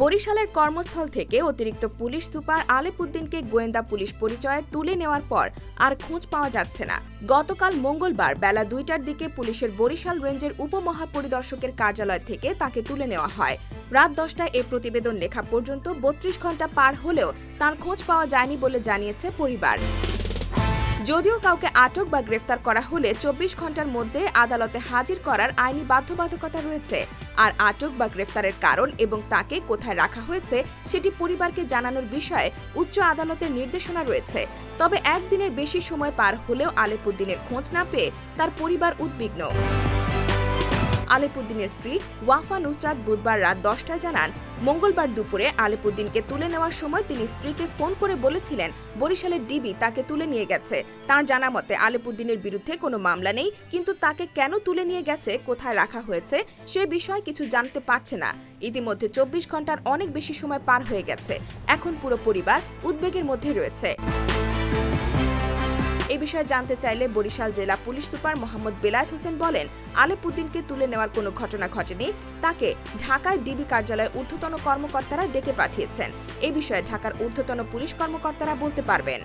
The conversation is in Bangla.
বরিশালের কর্মস্থল থেকে অতিরিক্ত পুলিশ সুপার আলেপুদ্দিনকে গোয়েন্দা পুলিশ পরিচয়ে তুলে নেওয়ার পর আর খোঁজ পাওয়া যাচ্ছে না। গতকাল মঙ্গলবার বেলা দুইটার দিকে পুলিশের বরিশাল রেঞ্জের উপমহাপরিদর্শকের কার্যালয় থেকে তাকে তুলে নেওয়া হয়। রাত দশটায় এ প্রতিবেদন লেখা পর্যন্ত বত্রিশ ঘণ্টা পার হলেও তার খোঁজ পাওয়া যায়নি বলে জানিয়েছে পরিবার। যদিও কাউকে আটক বা গ্রেফতার করা হলে চব্বিশ ঘণ্টার মধ্যে আদালতে হাজির করার আইনি বাধ্যবাধকতা রয়েছে। আর আটক বা গ্রেফতারের কারণ এবং তাকে কোথায় রাখা হয়েছে সেটি পরিবারকে জানানোর বিষয়ে উচ্চ আদালতের নির্দেশনা রয়েছে। তবে একদিনের বেশি সময় পার হলেও আলেপুদ্দিনের খোঁজ না পেয়ে তার পরিবার উদ্বিগ্ন। আলেপুদ্দিনের স্ত্রী ওয়াফা নুসরাত বুধবার রাত দশটায় জানান মঙ্গলবার দুপুরে আলেপুদ্দিনকে তুলে নেওয়ার সময় তিনি স্ত্রীকে ফোন করে বলেছিলেন, বরিশালের ডিবি তাকে তুলে নিয়ে গেছে। তার জানা মতে আলেপুদ্দিনের বিরুদ্ধে কোনো মামলা নেই, কিন্তু তাকে কেন তুলে নিয়ে গেছে, কোথায় রাখা হয়েছে, সে বিষয়ে কিছু জানতে পারছে না। ইতিমধ্যে চব্বিশ ঘণ্টার অনেক বেশি সময় পার হয়ে গেছে। এখন পুরো পরিবার উদ্বেগের মধ্যে রয়েছে। এ বিষয়ে জানতে চাইলে বরিশাল জেলা পুলিশ সুপার মোহাম্মদ বেলায়েত হোসেন বলেন, আলেপুদ্দিনকে তুলে নেওয়ার কোনো ঘটনা ঘটেনি। তাকে ঢাকায় ডিবি কার্যালয়ের ঊর্ধ্বতন কর্মকর্তারা ডেকে পাঠিয়েছেন। এ বিষয়ে ঢাকার ঊর্ধ্বতন পুলিশ কর্মকর্তারা বলতে পারবেন।